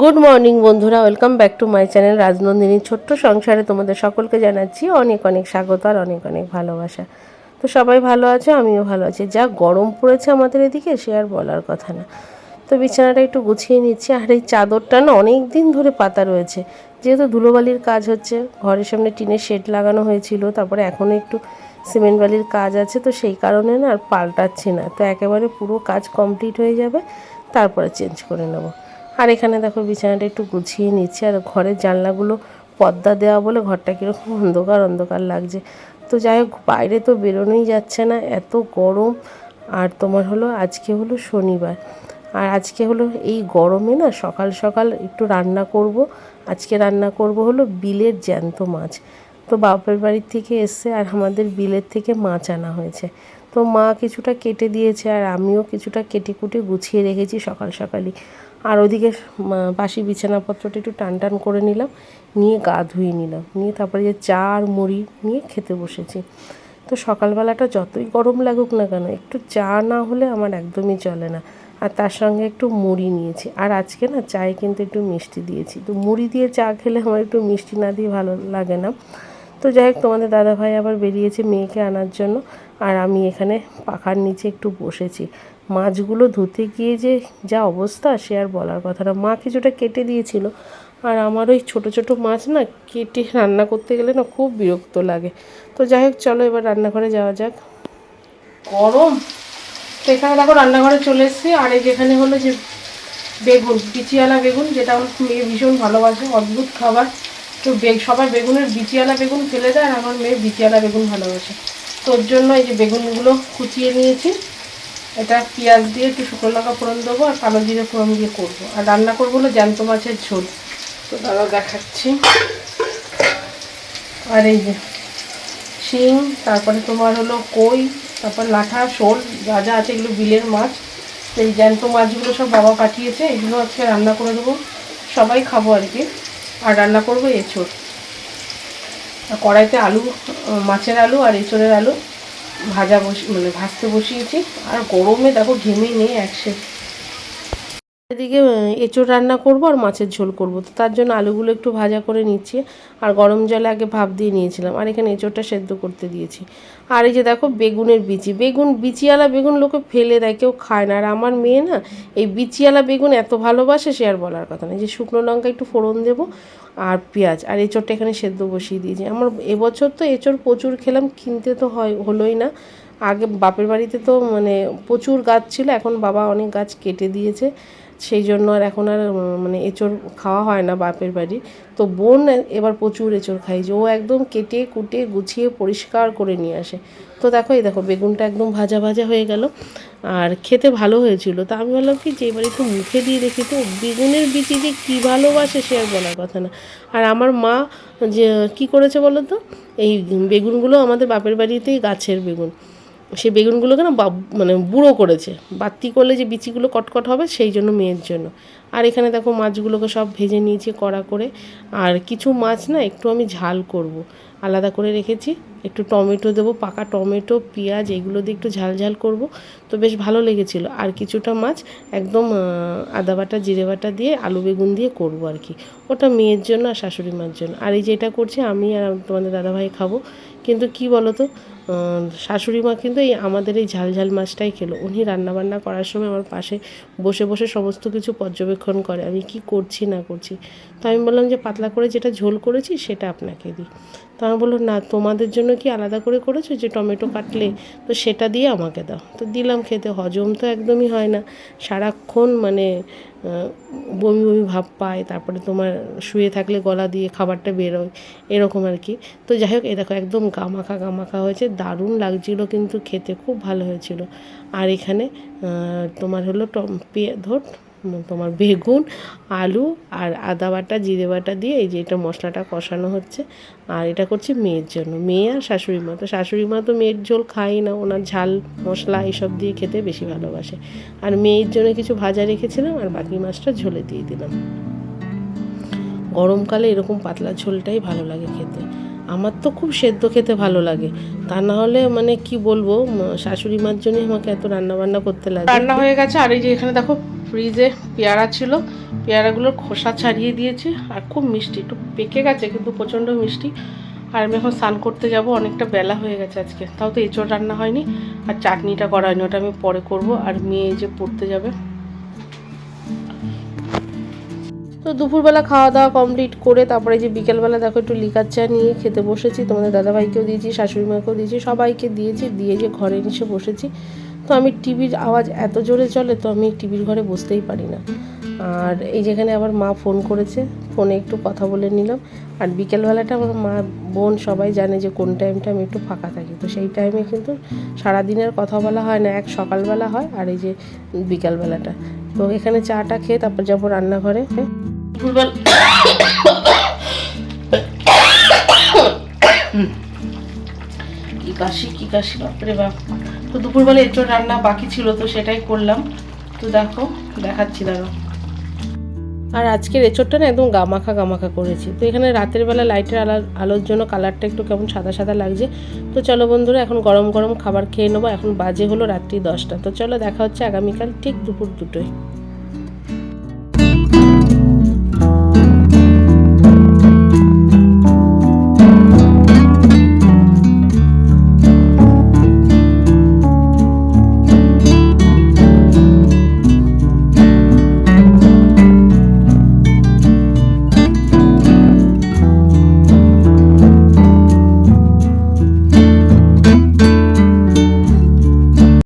Good morning বন্ধুরা। Welcome back to my channel রাজনন্দিনীর ছোট্ট সংসারে তোমাদের সকলকে জানাচ্ছি অনেক অনেক স্বাগত আর অনেক অনেক ভালোবাসা। তো সবাই ভালো আছে? আমিও ভালো আছি। যা গরম পড়েছে আমাদের এদিকে, সে আর বলার কথা না। তো বিছানাটা একটু গুছিয়ে নিচ্ছি। আর এই চাদরটা না অনেক দিন ধরে পাতা রয়েছে। যেহেতু ধুলোবালির কাজ হচ্ছে, ঘরের সামনে টিনের শেড লাগানো হয়েছিল, তারপরে এখনও একটু সিমেন্ট বালির কাজ আছে, তো সেই কারণে না আর পাল্টাচ্ছি না। তো একেবারে পুরো কাজ কমপ্লিট হয়ে যাবে, তারপরে চেঞ্জ করে নেব। আর এখানে দেখো বিছানাটা একটু গুছিয়ে নিচ্ছি, আর ঘরের জানলাগুলো পর্দা দেওয়া বলে ঘরটা কীরকম অন্ধকার অন্ধকার লাগছে। তো যাই হোক, বাইরে তো বেরোনোই যাচ্ছে না, এত গরম। আর তোমার হলো, আজকে হলো শনিবার। আর আজকে হলো এই গরমে না সকাল সকাল একটু রান্না করব। আজকে রান্না করব হলো বিলের জ্যান্ত মাছ। তো বাপের বাড়ির থেকে এসছে আর আমাদের বিলের থেকে মাছ আনা হয়েছে। তো মা কিছুটা কেটে দিয়েছে আর আমিও কিছুটা কেটে কুটে গুছিয়ে রেখেছি সকাল সকালই। আর ওদিকে বাসি বিছানাপত্রটা একটু টান টান করে নিলাম, নিয়ে গা ধুয়ে নিলাম। নিয়ে তারপরে যে চা আর মুড়ি নিয়ে খেতে বসেছি। তো সকালবেলাটা যতই গরম লাগুক না কেন, একটু চা না হলে আমার একদমই চলে না। আর তার সঙ্গে একটু মুড়ি নিয়েছি। আর আজকে না চায়ে কিন্তু একটু মিষ্টি দিয়েছি। তো মুড়ি দিয়ে চা খেলে আমার একটু মিষ্টি না দিয়ে ভালো লাগে না। তো যাই হোক, তোমাদের দাদাভাই আবার বেরিয়েছে মেয়েকে আনার জন্য। আর আমি এখানে পাখার নিচে একটু বসেছি। মাছগুলো ধুতে গিয়ে যে যা অবস্থা, সে আর বলার কথা না। মা কিছুটা কেটে দিয়েছিল। আর আমার ওই ছোটো ছোটো মাছ না, কেটে রান্না করতে গেলে না খুব বিরক্ত লাগে। তো যাই হোক, চলো এবার রান্নাঘরে যাওয়া যাক। গরম! তো এখানে দেখো রান্নাঘরে চলে এসেছি। আর এই যেখানে হলো যে বেগুন, বিচিয়ালা বেগুন, যেটা আমার মেয়ে ভীষণ ভালোবাসে, অদ্ভুত খাবার। তো বেগ সবাই বেগুনের বিচিয়ালা বেগুন ফেলে দেয়, আর আমার মেয়ে বিচিয়ালা বেগুন ভালোবাসে। তোর জন্য এই যে বেগুনগুলো কুচিয়ে নিয়েছি। এটা পেঁয়াজ দিয়ে একটু শুকনো লঙ্কা ফোড়ন দেবো আর কালো জিরে ফোড়ন দিয়ে করব। আর রান্না করব হলো জ্যান্ত মাছের ঝোল। তো দাদা দেখাচ্ছি। আর এই যে শিং, তারপরে তোমার হলো কই, তারপর লাঠা, শোল, যা যা আছে এগুলো বিলের মাছ। তো এই জ্যান্ত মাছগুলো সব বাবা পাঠিয়েছে, এগুলো আজকে রান্না করে দেবো। সবাই খাব আর কি। আর রান্না করব আর কড়াইতে আলু, মাছের আলু আর এঁচোড়ের আলু। ভাজা বসি মানে ভাজতে বসিয়েছি। আর গরমে দেখো ঘেমে নেই একসাথে এদিকে এঁচোড় রান্না করব আর মাছের ঝোল করব। তো তার জন্য আলুগুলো একটু ভাজা করে নিচ্ছি আর গরম জলে আগে ভাপ দিয়ে নিয়েছিলাম আর এখানে এঁচোড়টা সেদ্ধ করতে দিয়েছি। আর এই যে দেখো, বেগুনের বিচি। বেগুন, বিচিওয়ালা বেগুন লোকে ফেলে দেয়, কেউ খায় না। আর আমার মেয়ে না, এই বিচিওয়ালা বেগুন এত ভালোবাসে সে আর বলার কথা না। যে শুকনো লঙ্কা একটু ফোড়ন দেবো আর পেঁয়াজ আর এঁচোড়টা এখানে সেদ্ধ বসিয়ে দিয়েছি। আমার এবছর তো এঁচোড় প্রচুর খেলাম, কিনতে তো হয়, হলোই না। আগে বাপের বাড়িতে তো মানে প্রচুর গাছ ছিল, এখন বাবা অনেক গাছ কেটে দিয়েছে। সেই জন্য আর এখন আর মানে এঁচড় খাওয়া হয় না বাপের বাড়ি। তো বোন এবার প্রচুর এঁচড় খাইছে ও একদম কেটে কুটে গুছিয়ে পরিষ্কার করে নিয়ে আসে। তো দেখো, এই দেখো, বেগুনটা একদম ভাজা ভাজা হয়ে গেল। আর খেতে ভালো হয়েছিল। তা আমি বললাম কি, যে এবার একটু মুখে দিয়ে দেখি তো, বেগুনের বিচি যে কী ভালোবাসে সে আর বলার কথা না। আর আমার মা যে, কী করেছে বলো তো? এই বেগুনগুলো আমাদের বাপের বাড়িতেই গাছের বেগুন। সেই বেগুনগুলোকে না মানে বুড়ো করেছে। বাতি করলে যে বিচিগুলো কটকট হবে, সেই জন্য মেয়ের জন্য। আর এখানে দেখো মাছগুলোকে সব ভেজে নিয়েছি কড়া করে। আর কিছু মাছ না একটু আমি ঝাল করব। আলাদা করে রেখেছি। একটু টমেটো দেবো, পাকা টমেটো, পেঁয়াজ, এগুলো দিয়ে একটু ঝাল ঝাল করব। তো বেশ ভালো লেগেছিল। আর কিছুটা মাছ একদম আদা বাটা, জিরে বাটা দিয়ে, আলু বেগুন দিয়ে করব আর কি। ওটা মেয়ের জন্য আর শাশুড়ি মার জন্য। আর এই যে এটা করছি আমি আর তোমাদের দাদাভাই খাব। কিন্তু কি বলো তো শাশুড়ি মা কিন্তু এই আমাদের এই ঝাল ঝাল মাছটাই খেলো। উনি রান্নাবান্না করার সময় আমার পাশে বসে বসে সমস্ত কিছু পর্যবেক্ষণ করে। আমি কি করছি, না করছি? তো আমি বললাম যে, পাতলা করে যেটা ঝোল করেছি, সেটা আপনাকে দিই। তো আমি বলল না, তোমাদের জন্য কি আলাদা করে করেছ যে, টমেটো কাটলে? তো সেটা দিয়ে আমাকে দাও। তো দিলাম খেতে। হজম তো একদমই হয় না। সারাক্ষণ মানে বমি বমি ভাব পায়, তারপরে তোমার শুয়ে থাকলে গলা দিয়ে খাবারটা বেরোয়, এরকম আর কি। তো যাই হোক এ দেখো, একদম গামাখা গামাখা হয়েছে। দারুণ লাগছিল কিন্তু খেতে, খুব ভালো হয়েছিল। আর এখানে তোমার হলো ধর তোমার বেগুন, আলু আর আদা বাটা, জিরে বাটা দিয়ে এই যে এটা মশলাটা কষানো হচ্ছে। আর এটা করছি মেয়ের জন্য। মেয়ে আর শাশুড়ি মা। তো শাশুড়ি মা তো মেয়ের ঝোল খাই না, ওনার ঝাল, মশলা এইসব দিয়ে খেতে বেশি ভালোবাসে। আর মেয়ের জন্য কিছু ভাজা রেখেছিলাম আর বাকি মাছটা ঝোলে দিয়ে দিলাম। গরমকালে এরকম পাতলা ঝোলটাই ভালো লাগে খেতে। আমার তো খুব সেদ্ধ খেতে ভালো লাগে। তা না হলে মানে কি বলব শাশুড়ি মার জন্যই আমাকে এত রান্না বান্না করতে লাগে। রান্না হয়ে গেছে, আর এই যে এখানে দেখো ফ্রিজে পেয়ারা ছিল, পেয়ারাগুলোর খোসা ছাড়িয়ে দিয়েছি, আর খুব মিষ্টি, একটু পেকে গেছে কিন্তু প্রচণ্ড মিষ্টি। আর আমি এখন স্নান করতে যাব, অনেকটা বেলা হয়ে গেছে আজকে, তাও তো এঁচড় রান্না হয়নি, আর চাটনিটা করা হয়নি, ওটা আমি পরে করব, আর মেয়ে যে পড়তে যাবে। তো দুপুরবেলা খাওয়া দাওয়া কমপ্লিট করে তারপরে যে বিকেলবেলা দেখো একটু লিকার চা নিয়ে খেতে বসেছি। তোমাদের দাদাভাইকেও দিয়েছি শাশুড়ি মাকেও দিয়েছি, সবাইকে দিয়েছি, দিয়ে যে ঘরে এসে বসেছি। তো আমি টিভির আওয়াজ এত জোরে চলে তো আমি টিভির ঘরে বসতেই পারি না। আর এই যেখানে আবার মা ফোন করেছে, ফোনে একটু কথা বলে নিলাম। আর বিকেলবেলাটা আমার মা, বোন সবাই জানে যে কোন টাইমটা আমি একটু ফাঁকা থাকি। তো সেই টাইমে কিন্তু সারাদিনের কথা বলা হয় না, এক সকালবেলা হয় আর এই যে বিকালবেলাটা। তো এখানে চাটা খেয়ে তারপর যাব রান্নাঘরে। দুপুরবেলা কি কাশি কি কাশি, বাপরে বাপ। তো দুপুরবেলা এঁচড় রান্না বাকি ছিল, তো সেটাই করলাম। তো দেখো, দেখাচ্ছি দাঁড়ো আর আজকের এঁচড়টা না একদম গামাখা গামাখা করেছি। তো এখানে রাতের বেলা লাইটের আলো আলোর জন্য কালারটা একটু কেমন সাদা সাদা লাগছে। তো চলো বন্ধুরা, এখন গরম গরম খাবার খেয়ে নেব। এখন বাজে হলো রাত্রি দশটা। তো চলো, দেখা হচ্ছে আগামীকাল ঠিক দুপুর দুটোয়।